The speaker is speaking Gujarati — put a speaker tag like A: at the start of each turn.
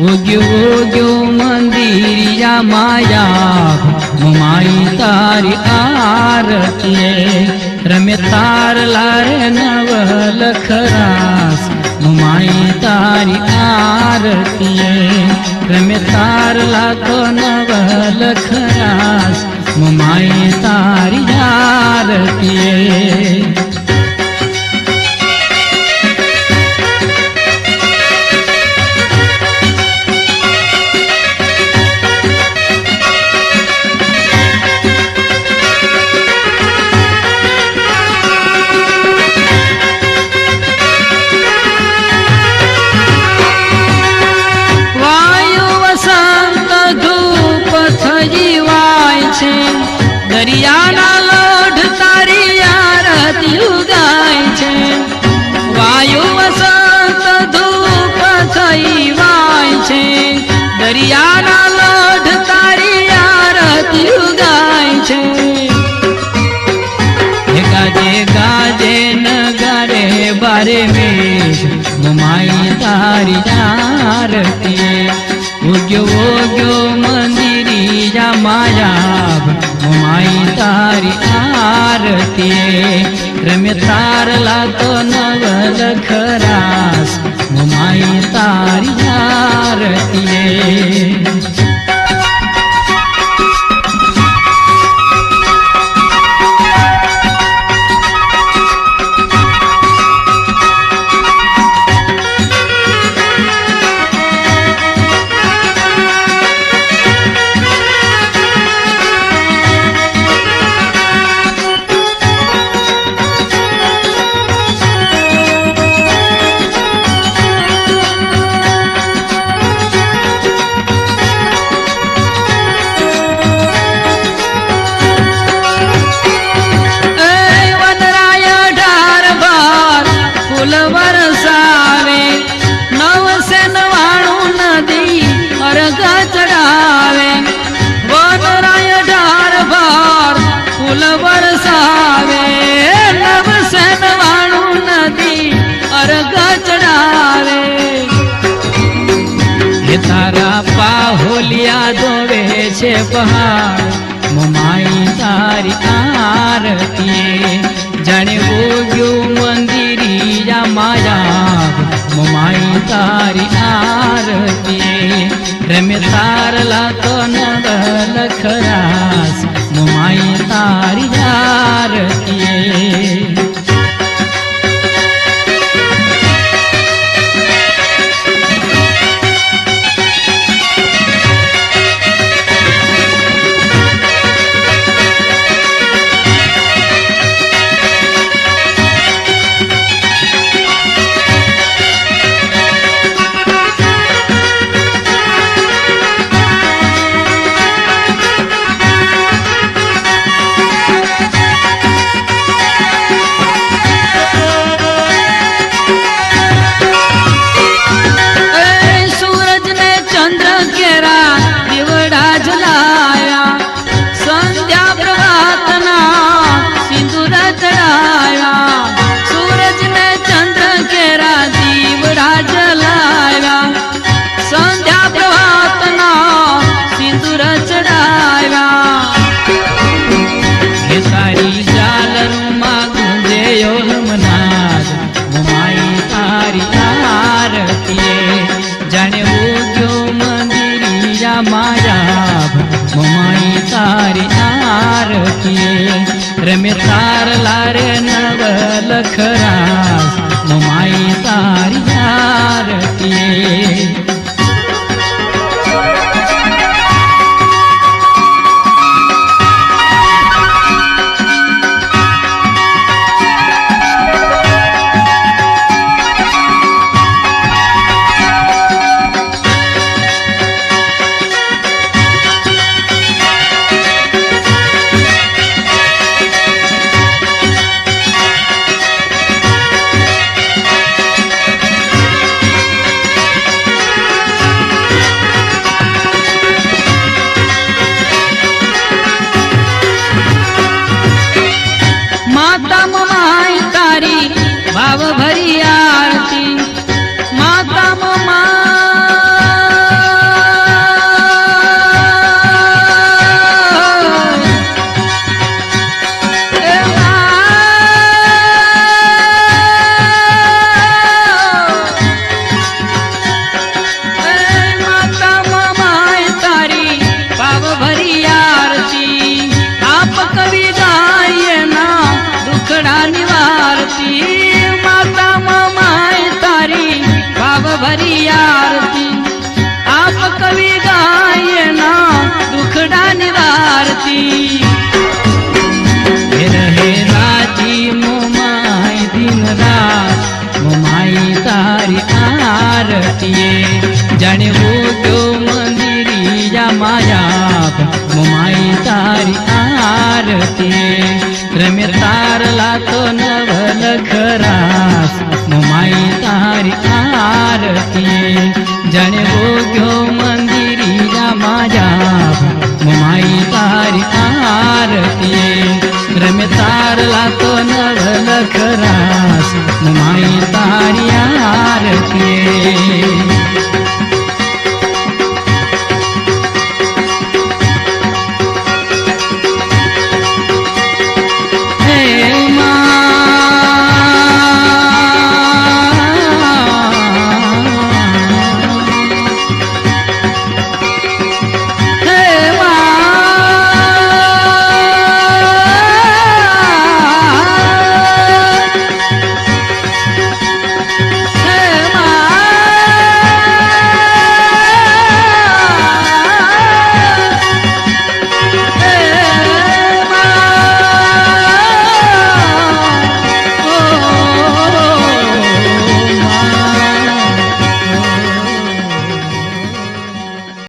A: ઉગ્યો ઉગ્યો મંદિરિયા માયા માઈ તારી આરતીએ રમે તાર લારે નવ લખરાસ માઈ તારી આરતીએ રમે તાર લાખો નવ લખરાસ દરિયાના લોઢ તારી આરતી ઉગાય છે. ગાજે ગાજે નગારે બારે મેઘ મમાઈ તારી આરતી. ઉગ્યો ઉગ્યો મંદિરી જા માયા મમાઈ તારી આરતી. રમે તારલા તો તારી આરતી. તારા પાહોલિયા દોવે છે પહાડ. મમાઈ તારી આરતી જાણે ઉગ્યું મંદિરિયા માયા મમાઈ તારી આરતી રમે તારલા लखरा માતા માઈ તારી ભાવ ભરી આરતી. You.